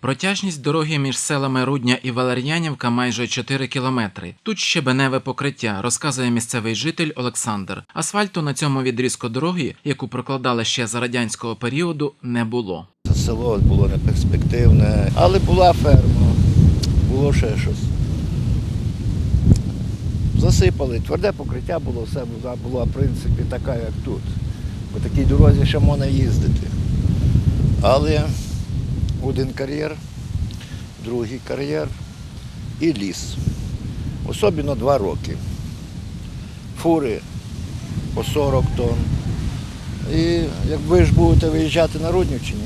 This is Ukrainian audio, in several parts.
Протяжність дороги між селами Рудня і Валер'янівка майже 4 кілометри. Тут щебеневе покриття, розказує місцевий житель Олександр. Асфальту на цьому відрізку дороги, яку прокладали ще за радянського періоду, не було. Село було неперспективне, але була ферма, було ще щось. Засипали, тверде покриття було, все була, в принципі, така, як тут. По такій дорозі ще можна їздити. Але один кар'єр, другий кар'єр і ліс. Особливо два роки. Фури по 40 тонн. І як ви ж будете виїжджати на Руднівщині,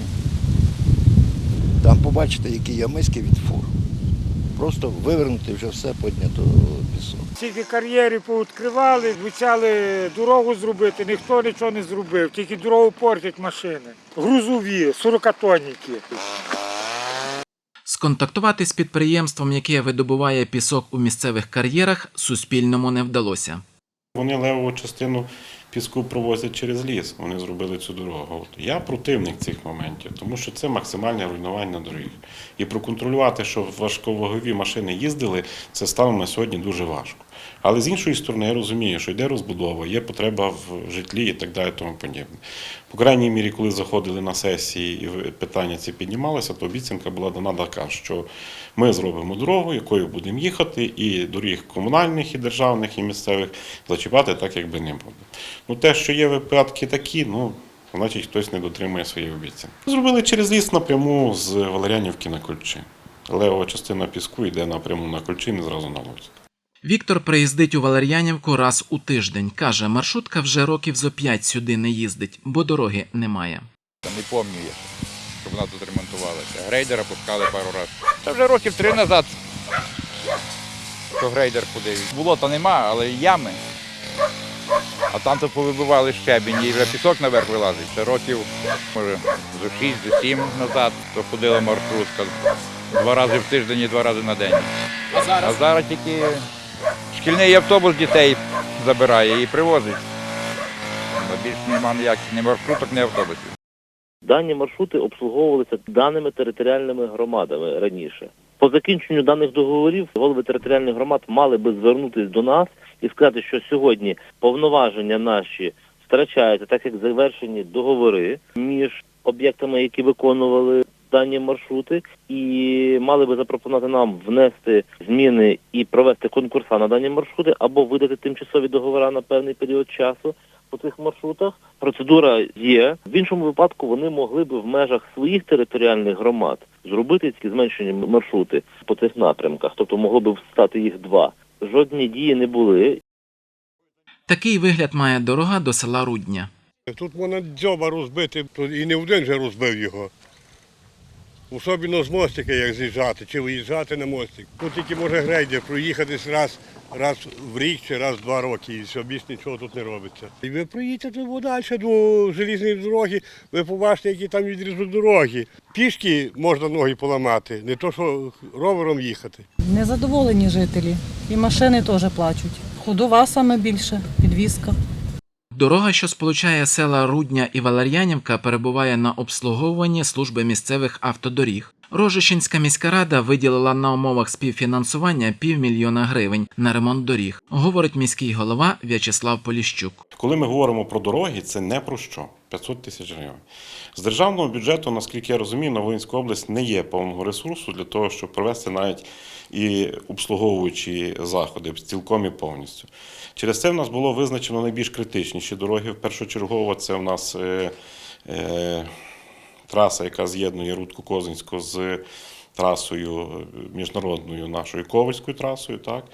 там побачите, які ямиськи від фур. Просто вивернути вже все піднято пісок. Тільки кар'єри повідкривали, обіцяли дорогу зробити, ніхто нічого не зробив, тільки дорогу портять машини. Грузові, 40-тонники. Сконтактувати з підприємством, яке видобуває пісок у місцевих кар'єрах, Суспільному не вдалося. Вони левову частину піску провозять через ліс. Вони зробили цю дорогу. Я противник цих моментів, тому що це максимальне руйнування доріг. І проконтролювати, щоб важковагові машини їздили, це станом на сьогодні дуже важко. Але з іншої сторони, я розумію, що йде розбудова, є потреба в житлі і так далі. Тому подібне. По крайній мірі, коли заходили на сесії і питання ці піднімалися, то обіцянка була дана така, що ми зробимо дорогу, якою будемо їхати, і доріг комунальних, і державних, і місцевих зачіпати так, якби не буде. Ну, те, що є випадки такі, ну. Значить, хтось не дотримує своєї обіцянки. Зробили через ліс напряму з Валерянівки на Кольчин. Левова частина піску йде напряму на Кольчин і зразу на Луцьк. Віктор приїздить у Валер'янівку раз у тиждень. Каже, маршрутка вже років зо п'ять сюди не їздить, бо дороги немає. Не пам'ятаю, щоб вона тут ремонтувалася. Грейдера пускали пару разів. Це вже років три назад. Що грейдер ходив. Болота нема, але ями. А там то повибивали щебінь і вже пісок наверх вилазить. Це років, може, зо шість, зо сім назад, то ходила маршрутка. Два рази в тиждень і два рази на день. А зараз, тільки шкільний автобус дітей забирає і привозить. Бо Більш нема ніяких ні маршруток, ні автобусів. Дані маршрути обслуговувалися даними територіальними громадами раніше. По закінченню даних договорів голови територіальних громад мали би звернутися до нас і сказати, що сьогодні повноваження наші втрачаються, так як завершені договори між об'єктами, які виконували дані маршрути, і мали би запропонувати нам внести зміни і провести конкурса на дані маршрути або видати тимчасові договори на певний період часу по цих маршрутах. Процедура є. В іншому випадку вони могли би в межах своїх територіальних громад зробити ці зменшені маршрути по цих напрямках, тобто могло би стати їх два. Жодні дії не були, Такий вигляд має дорога до села Рудня. Тут можна дзьоба розбити, і не один вже розбив його. Особливо з мостика, як з'їжджати, чи виїжджати на мостик. Тут тільки може грейдер проїхатись раз, раз в рік чи раз в два роки, і все, більш нічого тут не робиться. І ви проїдете далі до желізної дороги, ви побачите, який там відрізок дороги. Пішки можна ноги поламати, не то що ровером їхати. Незадоволені жителі. І машини теж плачуть. Ходова саме більше, підвізка. Дорога, що сполучає села Рудня і Валер'янівка, перебуває на обслуговуванні служби місцевих автодоріг. Рожищенська міська рада виділила на умовах співфінансування півмільйона гривень на ремонт доріг, говорить міський голова В'ячеслав Поліщук. Коли ми говоримо про дороги, це не про що 500 тисяч гривень. З державного бюджету, наскільки я розумію, на область не є повного ресурсу для того, щоб провести навіть і обслуговуючі заходи цілком і повністю. Через це в нас було визначено найбільш критичніші дороги. Першочергово це в нас е, е, траса, яка з'єднує Рудку Козинську з трасою е, міжнародною нашою Ковальською трасою. Так?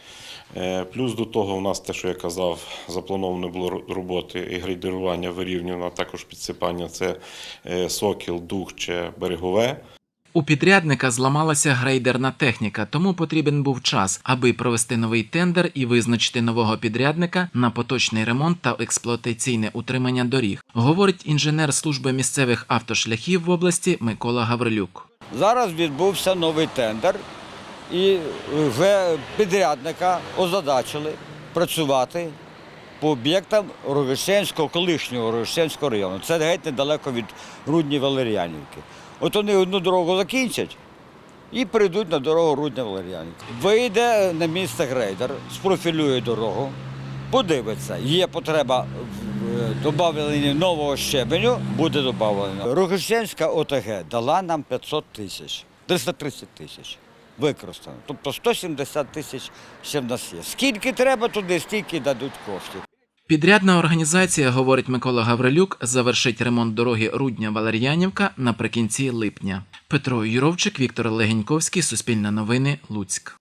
Е, Плюс до того у нас те, що я казав, заплановано було роботи і грейдерування вирівнювання, а також підсипання це сокіл, Сокіл, Духче, Берегове. У підрядника зламалася грейдерна техніка, тому потрібен був час, аби провести новий тендер і визначити нового підрядника на поточний ремонт та експлуатаційне утримання доріг, говорить інженер служби місцевих автошляхів в області Микола Гаврилюк. Зараз відбувся новий тендер, і вже підрядника озадачили працювати по об'єктам Рогошенського, колишнього Рогошенського району. Це геть недалеко від Рудні Валеріанівки. От вони одну дорогу закінчать, і прийдуть на дорогу Рудня Валер'янівка. Вийде на місце грейдер, спрофілює дорогу, подивиться, є потреба в додавленні нового щебеню, буде додавлено. Рогощенська ОТГ дала нам 500 тисяч, 330 тисяч. Використано. Тобто 170 тисяч ще в нас є. Скільки треба туди, стільки дадуть коштів. Підрядна організація, говорить Микола Гаврилюк, завершить ремонт дороги Рудня-Валер'янівка наприкінці липня. Петро Юровчик, Віктор Легеньковський, Суспільне новини, Луцьк.